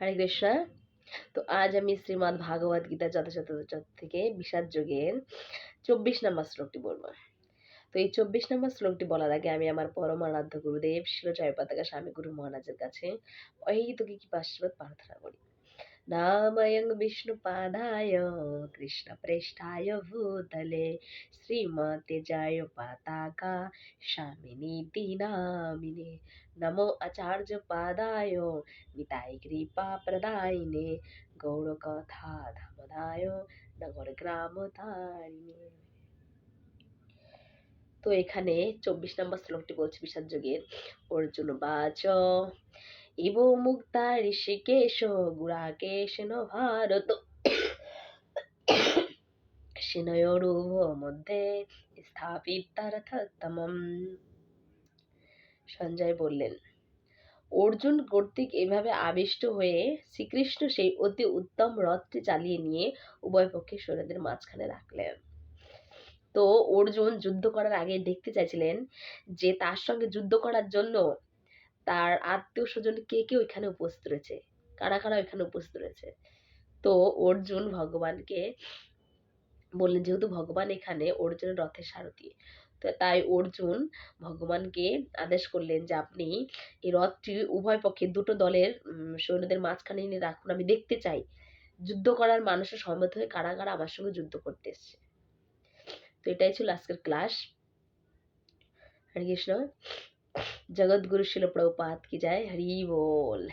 হরে কৃষ্ণ তো আজ আমি শ্রীমদ্ ভাগবত গীতা যথাযথ থেকে বিষাদ যোগের চব্বিশ নম্বর শ্লোকটি বলব। তো এই চব্বিশ নম্বর শ্লোকটি বলার আগে আমি আমার পরম আরাধ্য গুরুদেব শিলচয় পতাকা স্বামী গুরু মহারাজের কাছে অহিতুকি কি আশীর্বাদ প্রার্থনা করি। నామయం విష్ణుపాదాయ కృష్ణప్రేష్టాయ భూతలే శ్రీమతేజాయ పతాకా శామినీతి నామినే నమో ఆచార్య పాదాయ నితాయి కృపా ప్రదాయినే గౌడకథా ధమదాయ నగর গ্রাম তারিণে তো এখানে চব্বিশ নম্বর শ্লোকটি বলছে বিসর্যোগের অর্জুন বাচ ইব মুক্তা ঋষিকেশ গুড়াকেশ ভারত। সেনয়োরুভ মধ্যে স্থাপিতারথতমম সঞ্জয় বললেন, অর্জুন কর্তৃক এভাবে আবিষ্ট হয়ে শ্রীকৃষ্ণ সেই অতি উত্তম রথটি চালিয়ে নিয়ে উভয় পক্ষে সৈন্যদের মাঝখানে রাখলেন। তো অর্জুন যুদ্ধ করার আগে দেখতে চাইছিলেন যে, তার সঙ্গে যুদ্ধ করার জন্য তার আত্মীয় স্বজন কে কে ওইখানে উপস্থিত রয়েছে? কারা কারা ওইখানে উপস্থিত রয়েছে? তো অর্জুন ভগবানকে বললেন, যেহেতু ভগবান এখানে, অর্জুনের রথের সারথি। তো তাই অর্জুন ভগবানকে আদেশ করলেন যে, আপনি এই রথটি উভয় পক্ষে দুটো দলের সৈন্যদের মাঝখানে নিয়ে রাখুন। আমি দেখতে চাই, যুদ্ধ করার মানুষের সম্মত হয়ে কারা কারা আমার সঙ্গে যুদ্ধ করতে এসছে? তো এটাই ছিল আজকের ক্লাস। হরে কৃষ্ণ। जगत गुरु शिल प्रभुपात की जाए हरी बोल।